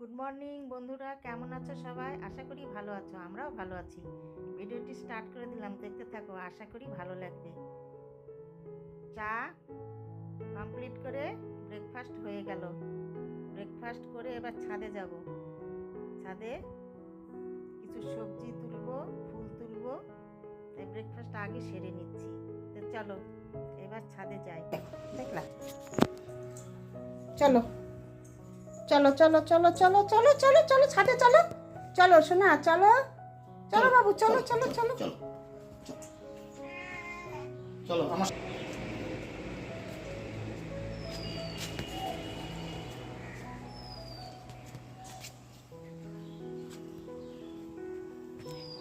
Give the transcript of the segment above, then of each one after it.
Good morning বন্ধুরা। কেমন আছো সবাই? আশা করি ভালো আছো। আমরাও ভালো আছি। ভিডিওটি স্টার্ট করে দিলাম। দেখতে থাকো, আশা করি ভালো লাগবে। চা কমপ্লিট করে ব্রেকফাস্ট হয়ে গেল। ব্রেকফাস্ট করে এবার ছাদে যাব। ছাদে কিছু সবজি তুলবো, ফুল তুলবো। তাই ব্রেকফাস্ট আগে সেরে নিচ্ছি। তো চলো, এবার ছাদে যাই। দেখলা চলো। চলো চলো চলো চলো চলো চলো চলো ছাদে চলো চলো শোনা চলো চলো বাবু চলো চলো চলো চলো চলো আমার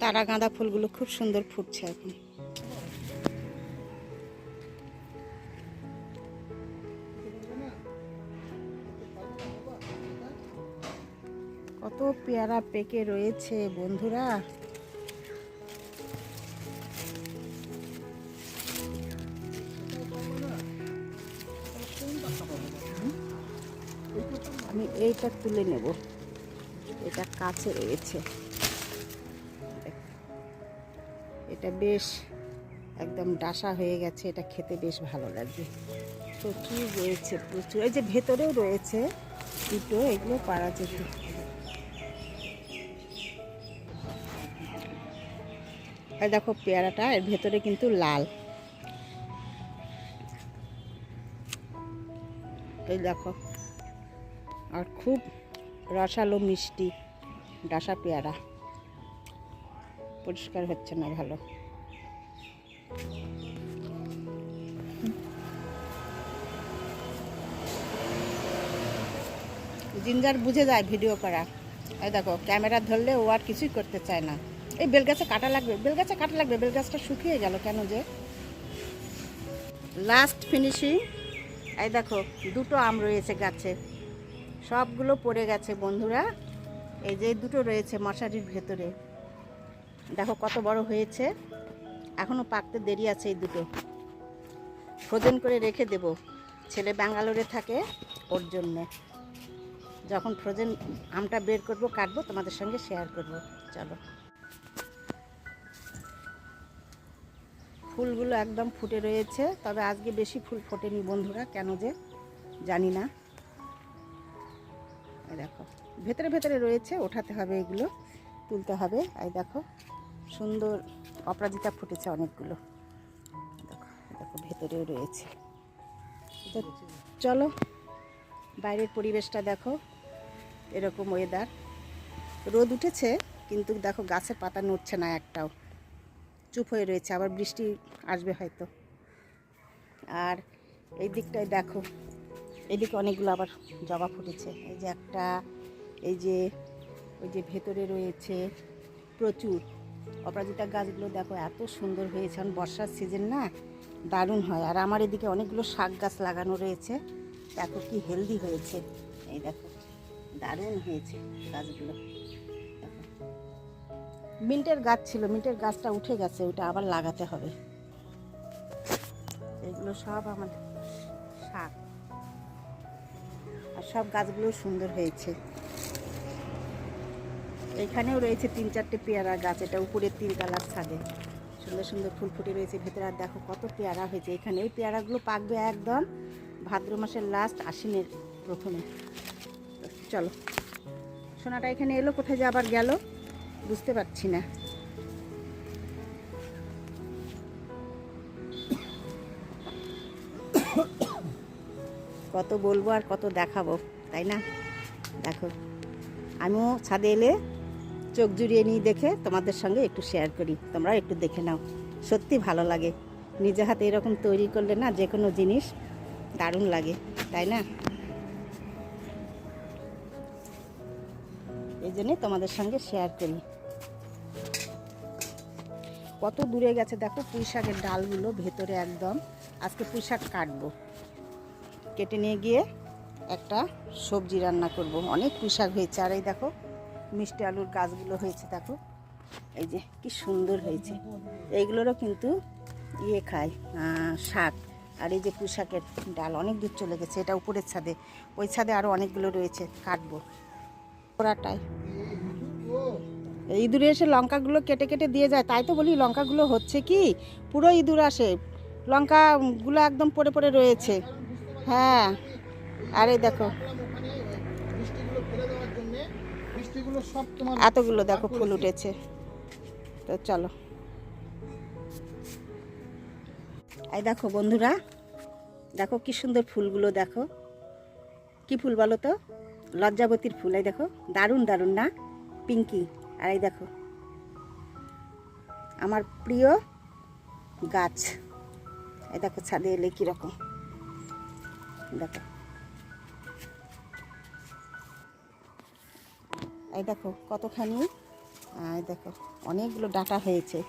তারা গাঁদা ফুলগুলো খুব সুন্দর ফুটছে এখন কত পেয়ারা পেকে রয়েছে, বন্ধুরা। আমি এইটা তুলে নেব। এটা কাছে রয়েছে। এটা বেশ একদম ডাসা হয়ে গেছে, এটা খেতে বেশ ভালো লাগবে প্রচুর রয়েছে? প্রচুর এই যে ভেতরেও রয়েছে দুটো, এগুলো পারা যেত এই দেখো পেয়ারাটা, এর ভেতরে কিন্তু লাল। এই দেখো, আর খুব রসালো মিষ্টি ডাসা পেয়ারা। পরিষ্কার হচ্ছে না ভালো। জিঞ্জার বুঝে যায় ভিডিও করা। এই দেখো, ক্যামেরা ধরলে ও আর কিছুই করতে চায় না। এই বেলগাছে কাটা লাগবে, বেলগাছে কাটা লাগবে, বেলগাছটা শুকিয়ে গেল কেন যে? লাস্ট ফিনিশিং এই দেখো, দুটো আম রয়েছে গাছে। সবগুলো পড়ে গেছে বন্ধুরা। এই যে দুটো রয়েছে মশারির ভেতরে। দেখো কত বড় হয়েছে। এখনও পাকতে দেরি আছে এই দুটো। ফ্রোজেন করে রেখে দেব। ছেলে ব্যাঙ্গালোরে থাকে ওর জন্যে। যখন ফ্রোজেন আমটা বের করব, কাটবো, তোমাদের সঙ্গে শেয়ার করব। চলো। ফুলগুলো একদম ফুটে রয়েছে, তবে আজকে বেশি ফুল ফোটেনি বন্ধুরা, কেন যে জানি না। দেখো, ভেতরে ভেতরে রয়েছে, ওঠাতে হবে এগুলো, তুলতে হবে। এই দেখো, সুন্দর অপরাজিতা ফুটেছে অনেকগুলো। দেখো দেখো, ভেতরেও রয়েছে। তো চলো, বাইরের পরিবেশটা দেখো, এরকম ওয়েদার রোদ উঠেছে, কিন্তু দেখো গাছের পাতা নড়ছে না একটাও। চুপ হয়ে রয়েছে, আবার বৃষ্টি আসবে হয়তো। আর এই দিকটায় দেখো, এদিকে অনেকগুলো আবার জবা ফুটেছে। এই যে একটা, এই যে, ওই যে ভেতরে রয়েছে প্রচুর। অপরাজিতা গাছগুলো দেখো এত সুন্দর হয়েছে, এখন বর্ষার সিজন না, দারুণ হয়। আর আমার এদিকে অনেকগুলো শাক গাছ লাগানো রয়েছে, দেখো কি হেলদি হয়েছে। এই দেখো, দারুণ হয়েছে গাছগুলো। মিন্টের গাছ ছিল, মিন্টের গাছটা উঠে গেছে, ওটা আবার লাগাতে হবে। এগুলো সব আমাদের শাক আর সব গাছগুলো সুন্দর হয়েছে। এখানেও রয়েছে তিন চারটে পেয়ারা গাছ, এটা উপরে কালার ছাদে। সুন্দর সুন্দর ফুল ফুটে রয়েছে, ভেতরে আর দেখো কত পেয়ারা হয়েছে। এখানে এই পেয়ারাগুলো পাকবে একদম ভাদ্র মাসের লাস্ট আশ্বিনের প্রথমে। চলো। সোনাটা এখানে এলো, কোথায় যে আবার গেল? বুঝতে পারছি না। কত বলব আর কত দেখাবো, তাই না? দেখো, আমিও ছাদে এলে চোখ জুড়িয়ে নিয়ে দেখে তোমাদের সঙ্গে একটু শেয়ার করি। তোমরা একটু দেখে নাও, সত্যি ভালো লাগে। নিজে হাতে এরকম তৈরি করলে না যে কোনো জিনিস দারুণ লাগে, তাই না? এই জন্যে তোমাদের সঙ্গে শেয়ার করি। কত দূরে গেছে দেখো পুঁই শাকের ডালগুলো ভেতরে একদম। আজকে পুঁই শাক কাটবো। কেটে নিয়ে গিয়ে একটা সবজি রান্না করব। অনেক পুঁই শাক হয়েছে। আর এই দেখো মিষ্টি আলুর গাছগুলো হয়েছে দেখো। এই যে কি সুন্দর হয়েছে। এইগুলোরও কিন্তু ইয়ে খায় শাক। আর এই যে পুঁই শাকের ডাল অনেক দূর চলে গেছে। এটা উপরের ছাদে। ওই ছাদে আরও অনেকগুলো রয়েছে। কাটবো। পোড়াটাই ইঁদুরে এসে লঙ্কাগুলো কেটে কেটে দিয়ে যায়। তাই তো বলি, লঙ্কাগুলো হচ্ছে কি? পুরো ইঁদুর আসে। লঙ্কাগুলো একদম পড়ে পড়ে রয়েছে। হ্যাঁ। আরে দেখো। এতগুলো দেখো, ফুল উঠেছে। তো চলো। এই দেখো বন্ধুরা, দেখো কি সুন্দর ফুলগুলো দেখো। কি ফুল বলো তো? লজ্জাবতীর ফুল, এই দেখো। দারুণ দারুণ না? পিঙ্কি। আর এই দেখো, আমার প্রিয় গাছ। এই দেখো ছাদে এলে কীরকম দেখো। এই দেখো কতখানি, এই দেখো, অনেকগুলো ডাটা হয়েছে।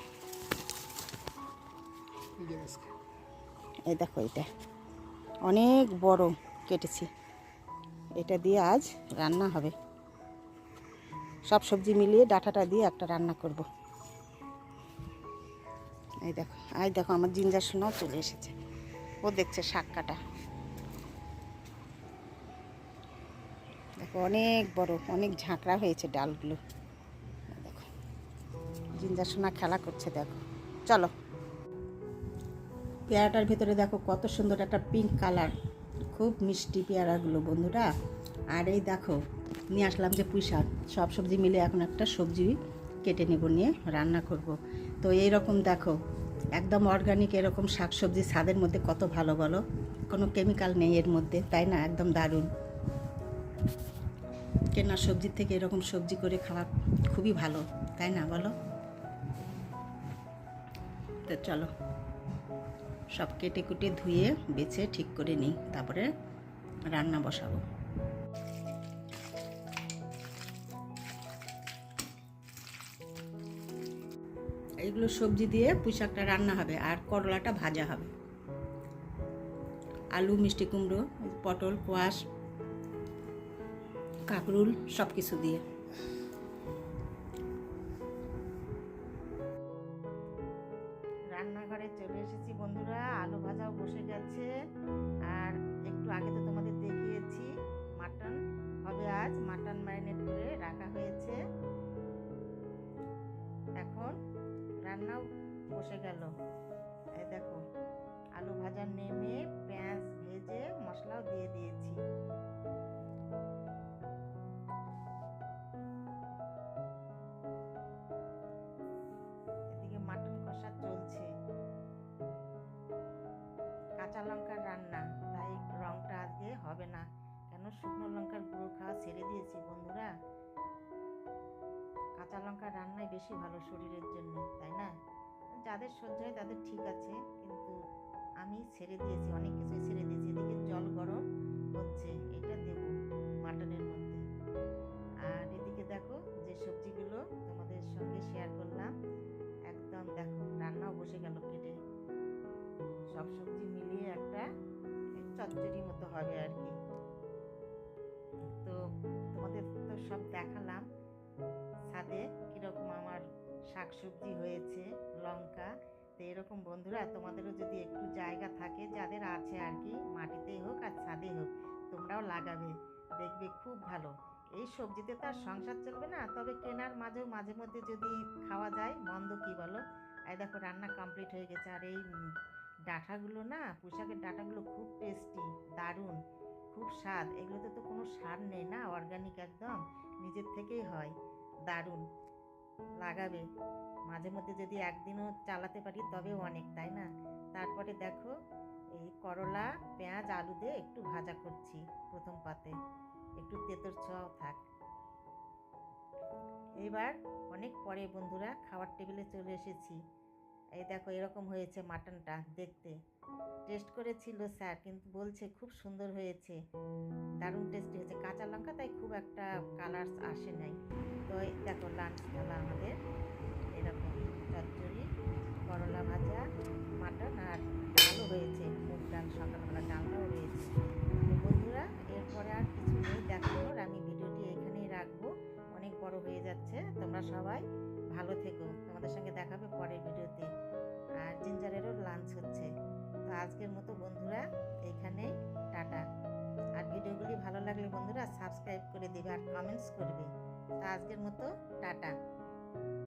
এই দেখো এটা, অনেক বড় কেটেছি। এটা দিয়ে আজ রান্না হবে। সব সবজি মিলিয়ে ডাটাটা দিয়ে একটা রান্না করব। এই দেখো এই দেখো আমার জিঞ্জার সোনাও চলে এসেছে। ও দেখছে শাক কাটা। দেখো, অনেক বড়, অনেক ঝাঁকড়া হয়েছে ডালগুলো। দেখো, জিঞ্জার সোনা খেলা করছে, দেখো। চলো। পেয়ারাটার ভেতরে দেখো কত সুন্দর একটা পিঙ্ক কালার খুব মিষ্টি পেয়ারাগুলো, বন্ধুরা। আর এই দেখো নিয়ে আসলাম যে পুঁই শাক। সব সবজি মিলে এখন একটা সবজি কেটে নেব নিয়ে রান্না করব। তো এই রকম দেখো, একদম অর্গানিক এরকম শাক সবজি ছাদের মধ্যে কত ভালো বলো? কোনো কেমিক্যাল নেই এর মধ্যে, তাই না? একদম দারুণ। কেনা সবজির থেকে এরকম সবজি করে খাওয়া খুবই ভালো, তাই না বলো? তো চলো, সব কেটে কুটে ধুয়ে, বেছে ঠিক করে নিই, তারপরে রান্না বসাবো। এইগুলো সবজি দিয়ে পুঁইশাকটা রান্না হবে আর করলাটা ভাজা হবে। আলু, মিষ্টি কুমড়ো, পটল, কোয়াশ, কাকরুল সব কিছু দিয়ে। রান্নাও বসে গেল। এই দেখো, আলু ভাজা নেমে পেঁয়াজ ভেজে মশলাও দিয়ে দিয়েছি। এদিকে মাটন কষা চলছে। কাঁচা লঙ্কার রান্না, তাই রংটা আজকে হবে না। কেন শুকনো লঙ্কার গুঁড়ো খাওয়া ছেড়ে দিয়েছি বন্ধুরা? কাঁচা লঙ্কার রান্নাই বেশি ভালো শরীরের জন্য, তাই না? যাদের সহ্য হয় তাদের ঠিক আছে, কিন্তু আমি ছেড়ে দিয়েছি, অনেক কিছুই ছেড়ে দিয়েছি। এদিকে জল গরম হচ্ছে, এটা দেব মাটনের মধ্যে। আর এদিকে দেখো যে সবজিগুলো তোমাদের সঙ্গে শেয়ার করলাম। একদম দেখো রান্নাও বসে গেল কেটে সব সবজি মিলিয়ে একটা চচ্চড়ি মতো হবে আর কি। তো তোমাদের তো সব দেখালাম। ছাদে কীরকম আমার শাক সবজি হয়েছে, লঙ্কা। তো এরকম বন্ধুরা, তোমাদেরও যদি একটু জায়গা থাকে, যাদের আছে আর কি, মাটিতেই হোক আর ছাদে হোক, তোমরাও লাগাবে, দেখবে খুব ভালো। এই সবজিতে তো আর সংসার চলবে না, তবে কেনার মাঝেও মাঝে মধ্যে যদি খাওয়া যায় মন্দ কি বলো? এই দেখো, রান্না কমপ্লিট হয়ে গেছে। আর এই ডাঁটাগুলো না পোশাকের ডাঁটাগুলো খুব টেস্টি দারুণ, খুব স্বাদ। এগুলোতে তো কোনো সার নেই না অর্গানিক একদম, নিজের থেকেই হয়। দারুণ। লাগাবে। মাঝে মধ্যে যদি একদিনও চালাতে পারি, তবে অনেক, তাই না? তারপরে দেখো, এই করলা, পেঁয়াজ, আলু দিয়ে একটু ভাজা করছি প্রথম পাতে। একটু তেতর ছোঁয়াও থাক। এবার অনেক পরে, বন্ধুরা, খাওয়ার টেবিলে চলে এসেছি। এই দেখো এরকম হয়েছে মাটনটা দেখতে। টেস্ট করেছিল স্যার, কিন্তু বলছে খুব সুন্দর হয়েছে। দারুণ টেস্টি হয়েছে। কাঁচা লঙ্কা তাই খুব একটা কালার আসে নাই। তো দেখো লাঞ্চ খেলা আমাদের। এরকম চচ্চড়ি, করলা ভাজা, মাটন আর ডালও হয়েছে। মুগ ডাল, সকালবেলা ডালটাও রয়েছে। বন্ধুরা, এরপরে আর কিছু নেই দেখানোর আমি ভিডিওটি এখানেই রাখব। অনেক বড় হয়ে যাচ্ছে, তোমরা সবাই ভালো থেকো। তোমাদের সঙ্গে দেখাবে পরের ভিডিওতে। আর জিঞ্জারেরও লাঞ্চ হচ্ছে। তো আজকের মতো বন্ধুরা, এখানে টাটা। আর ভিডিওগুলি ভালো লাগলে বন্ধুরা সাবস্ক্রাইব করে দেবে আর কমেন্টস করবে। তো আজকের মতো টাটা।